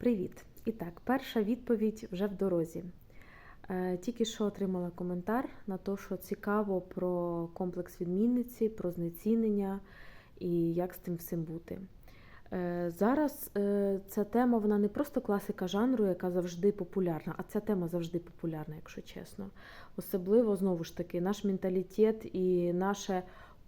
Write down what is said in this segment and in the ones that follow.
Привіт! І так, перша відповідь вже в дорозі. Е, Тільки що отримала коментар на те, що цікаво про комплекс відмінниці, про знецінення і як з тим всім бути. Е, Зараз е, ця тема вона не просто класика жанру, яка завжди популярна, а ця тема завжди популярна, якщо чесно. Особливо, знову ж таки, наш менталітет і наше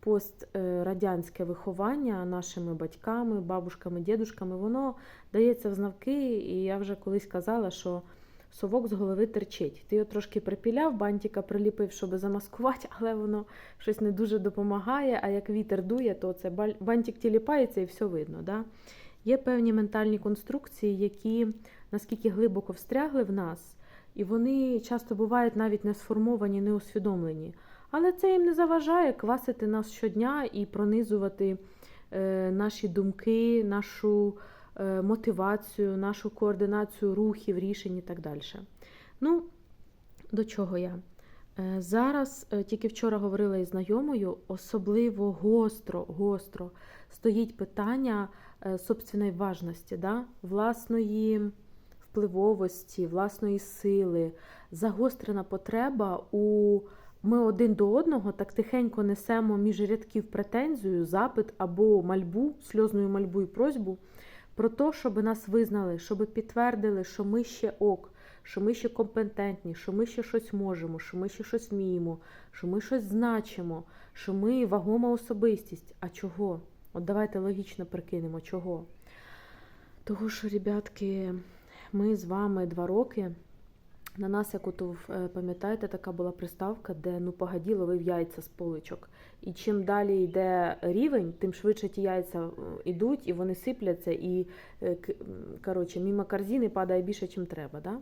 пострадянське виховання нашими батьками, бабушками, дідушками, воно дається в знавки, і я вже колись казала, що совок з голови терчить. Ти його трошки припіляв, бантика приліпив, щоб замаскувати, але воно щось не дуже допомагає. А як вітер дує, то це бантик тіліпається і все видно. Да? Є певні ментальні конструкції, які наскільки глибоко встрягли в нас, і вони часто бувають навіть не сформовані, не усвідомлені. Але це їм не заважає квасити нас щодня і пронизувати е, наші думки, нашу е, мотивацію, нашу координацію рухів, рішень і так далі. Ну, до чого я? Е, Зараз, тільки вчора говорила із знайомою, особливо гостро, гостро стоїть питання собственної важності, да? власної впливовості, власної сили, загострена потреба у ми один до одного так тихенько несемо між рядків претензію, запит або мольбу, сльозною мольбу і просьбу про те, щоб нас визнали, щоб підтвердили, що ми ще ок, що ми ще компетентні, що ми ще щось можемо, що ми ще щось вміємо, що ми щось значимо, що ми вагома особистість. А чого? От давайте логічно прикинемо, чого. Того, що, ребятки, ми з вами два роки. На нас, як ото е, пам'ятаєте, така була приставка, де ну погоді ловив яйця з поличок. І чим далі йде рівень, тим швидше ті яйця е, йдуть, і вони сипляться, і е, коротше, мимо корзини падає більше, ніж треба. Да?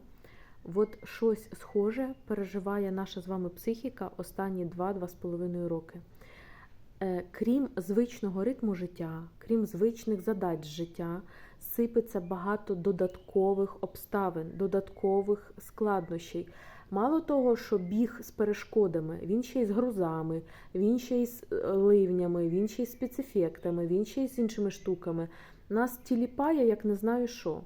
От щось схоже переживає наша з вами психіка останні 2-2,5 роки. Е, Крім звичного ритму життя, крім звичних задач життя, сипеться багато додаткових обставин, додаткових складнощів. Мало того, що біг з перешкодами, він ще й з грузами, він ще й з е, ливнями, він ще й з спецефектами, він ще й з іншими штуками. Нас тіліпає, як не знаю що.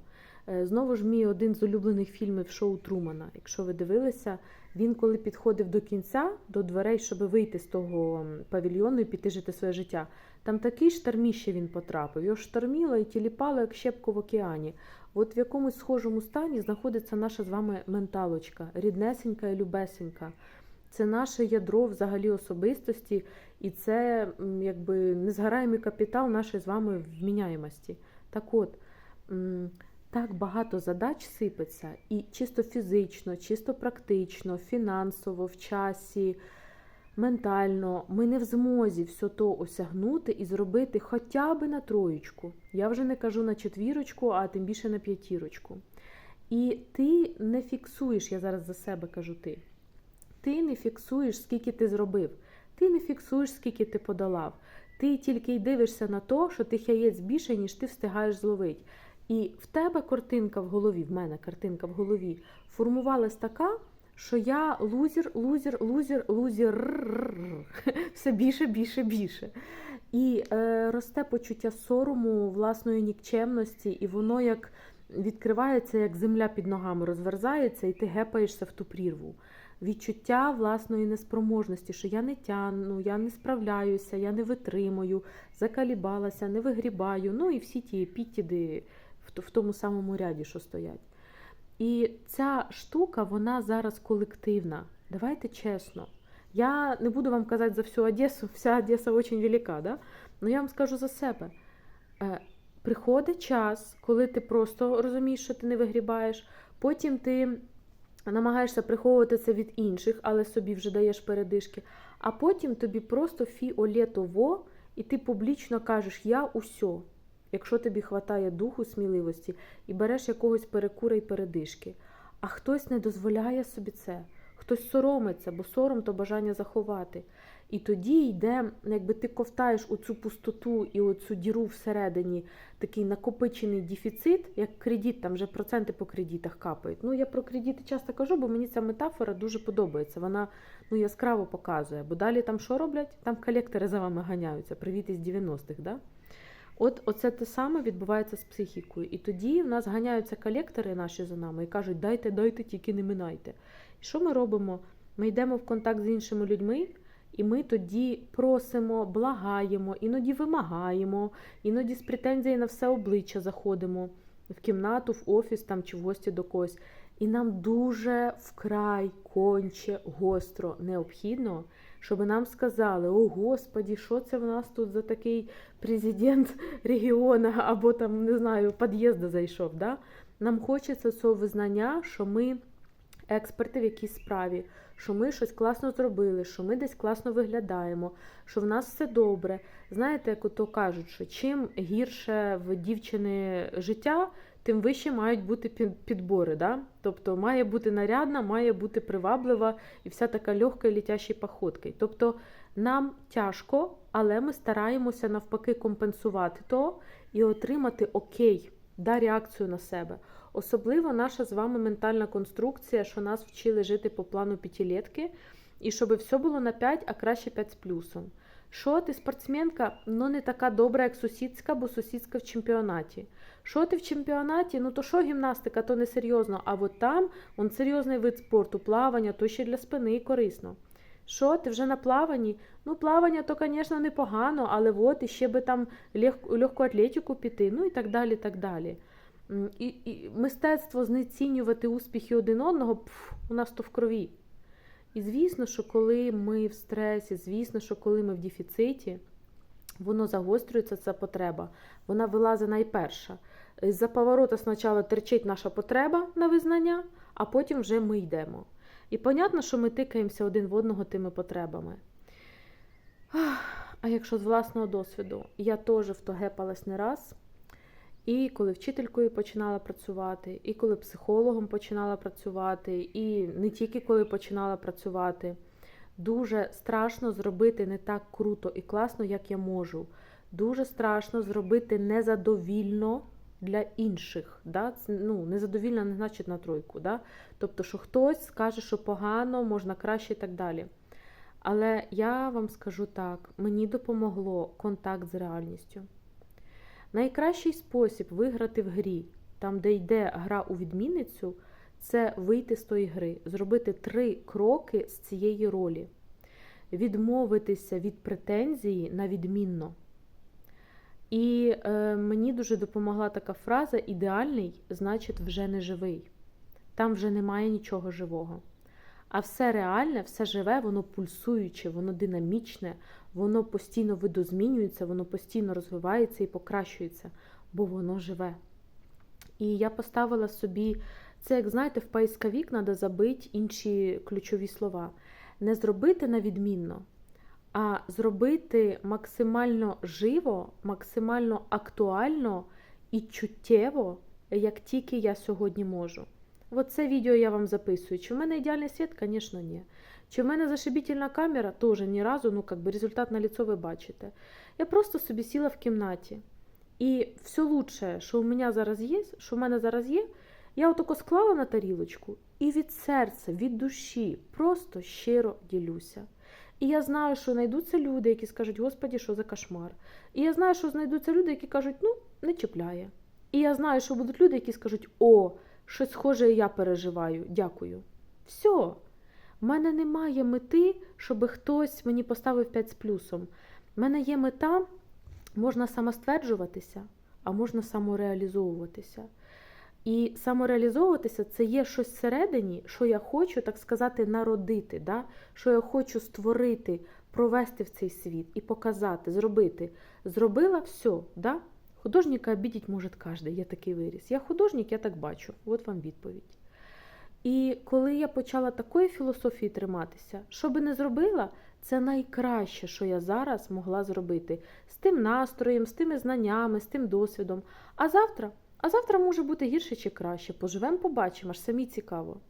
Е, Знову ж мій один з улюблених фільмів шоу Трумана. Якщо ви дивилися, він коли підходив до кінця, до дверей, щоб вийти з того павільйону і піти жити своє життя, там такий шторміще він потрапив. Його шторміло і тіліпало, як щепку в океані. От в якомусь схожому стані знаходиться наша з вами менталочка, ріднесенька і любесенька. Це наше ядро взагалі особистості, і це якби незгораємий капітал нашої з вами вміняємості. Так от, так багато задач сипеться, і чисто фізично, чисто практично, фінансово, в часі, ментально ми не в змозі все то осягнути і зробити хоча б на троєчку. Я вже не кажу на четвірочку, а тим більше на п'ятірочку. І ти не фіксуєш, я зараз за себе кажу ти. Ти не фіксуєш, скільки ти зробив. Ти не фіксуєш, скільки ти подолав. Ти тільки й дивишся на то, що тих яєць більше, ніж ти встигаєш зловити. І в тебе картинка в голові, в мене картинка в голові формувалась така, що я лузер, лузер, лузер, лузер, все більше, більше, більше. І е, росте почуття сорому, власної нікчемності, і воно як відкривається, як земля під ногами розверзається, і ти гепаєшся в ту прірву. Відчуття власної неспроможності, що я не тягну, я не справляюся, я не витримую, закалібалася, не вигрібаю. Ну і всі ті епітіди в тому самому ряді, що стоять. І ця штука, вона зараз колективна. Давайте чесно. Я не буду вам казати за всю Одесу, вся Одеса дуже велика, да? але я вам скажу за себе. Е, Приходить час, коли ти просто розумієш, що ти не вигрібаєш, потім ти намагаєшся приховувати це від інших, але собі вже даєш передишки. А потім тобі просто фіолетово, і ти публічно кажеш Я усьо, якщо тобі хватає духу, сміливості, і береш якогось перекура й передишки. А хтось не дозволяє собі це, хтось соромиться, бо сором то бажання заховати. І тоді йде, якби ти ковтаєш оцю пустоту і оцю діру всередині, такий накопичений дефіцит, як кредит, там вже проценти по кредитах капають. Ну, я про кредити часто кажу, бо мені ця метафора дуже подобається. Вона ну, яскраво показує. Бо далі там що роблять? Там колектори за вами ганяються. Привіт із 90-х, да? От оце те саме відбувається з психікою. І тоді в нас ганяються колектори наші за нами і кажуть, дайте, дайте, тільки не минайте. І що ми робимо? Ми йдемо в контакт з іншими людьми, і ми тоді просимо, благаємо, іноді вимагаємо, іноді з претензією на все обличчя заходимо в кімнату, в офіс там чи в гості до когось. І нам дуже вкрай конче гостро необхідно, щоб нам сказали: О Господі, що це в нас тут за такий президент регіону, або там, не знаю, під'їзду зайшов. Да? Нам хочеться цього визнання, що ми експерти в якійсь справі, що ми щось класно зробили, що ми десь класно виглядаємо, що в нас все добре. Знаєте, як ото кажуть, що чим гірше в дівчини життя, тим вище мають бути під- підбори. Да? Тобто має бути нарядна, має бути приваблива і вся така легка і літяща походка. Тобто нам тяжко, але ми стараємося навпаки компенсувати то і отримати окей, да, реакцію на себе. Особливо наша з вами ментальна конструкція, що нас вчили жити по плану п'ятилетки, і щоб все було на 5, а краще 5 з плюсом. Що ти спортсменка, ну не така добра, як сусідська, бо сусідська в чемпіонаті. Що ти в чемпіонаті? Ну то що гімнастика, то не серйозно. А от там он серйозний вид спорту, плавання, то ще для спини і корисно. Що, ти вже на плаванні? Ну, плавання то, звісно, непогано, але от іще би там легку атлетику піти, ну і так далі. так далі. І, і мистецтво знецінювати успіхи один одного пф, у нас то в крові. І звісно, що коли ми в стресі, звісно, що коли ми в дефіциті, воно загострюється, ця потреба. Вона вилазить найперша. З-за поворота спочатку терчить наша потреба на визнання, а потім вже ми йдемо. І понятно, що ми тикаємося один в одного тими потребами. А якщо з власного досвіду, я теж в то гепалась не раз. І коли вчителькою починала працювати, і коли психологом починала працювати, і не тільки коли починала працювати, дуже страшно зробити не так круто і класно, як я можу. Дуже страшно зробити незадовільно для інших. Да? Ну, незадовільно не значить на тройку. Да? Тобто, що хтось скаже, що погано, можна краще і так далі. Але я вам скажу так: мені допомогло контакт з реальністю. Найкращий спосіб виграти в грі, там, де йде гра у відмінницю, це вийти з тої гри, зробити три кроки з цієї ролі, відмовитися від претензії на відмінно. І е, мені дуже допомогла така фраза: ідеальний, значить, вже не живий. Там вже немає нічого живого. А все реальне, все живе, воно пульсуюче, воно динамічне, воно постійно видозмінюється, воно постійно розвивається і покращується, бо воно живе. І я поставила собі це, як знаєте, в поисковик треба забити інші ключові слова. Не зробити на відмінно, а зробити максимально живо, максимально актуально і чуттєво, як тільки я сьогодні можу. От це відео я вам записую. Чи в мене ідеальний світ? Звісно, ні. Чи в мене зашибітельна камера? Теж ні разу, ну как би результат на лицо ви бачите. Я просто собі сіла в кімнаті. І все лучше, що у мене зараз є, що в мене зараз є, я отако склала на тарілочку і від серця, від душі просто щиро ділюся. І я знаю, що знайдуться люди, які скажуть, Господі, що за кошмар. І я знаю, що знайдуться люди, які кажуть, ну, не чіпляє. І я знаю, що будуть люди, які скажуть, о, щось схоже, я переживаю, дякую. Все. В мене немає мети, щоб хтось мені поставив 5 з плюсом. У мене є мета, можна самостверджуватися, а можна самореалізовуватися. І самореалізовуватися це є щось всередині, що я хочу, так сказати, народити, да? що я хочу створити, провести в цей світ і показати, зробити. Зробила все. Да? Художника обидеть може кожен, є такий виріс. Я художник, я так бачу. От вам відповідь. І коли я почала такої філософії триматися, що би не зробила, це найкраще, що я зараз могла зробити з тим настроєм, з тими знаннями, з тим досвідом. А завтра, а завтра може бути гірше чи краще. Поживемо, побачимо, аж самі цікаво.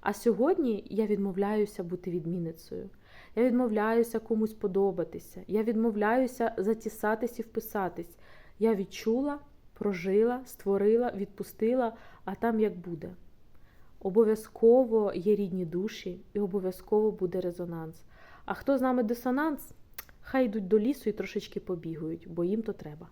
А сьогодні я відмовляюся бути відмінницею. Я відмовляюся комусь подобатися. Я відмовляюся затісатись і вписатись. Я відчула, прожила, створила, відпустила, а там як буде. Обов'язково є рідні душі і обов'язково буде резонанс. А хто з нами дисонанс, хай йдуть до лісу і трошечки побігають, бо їм то треба.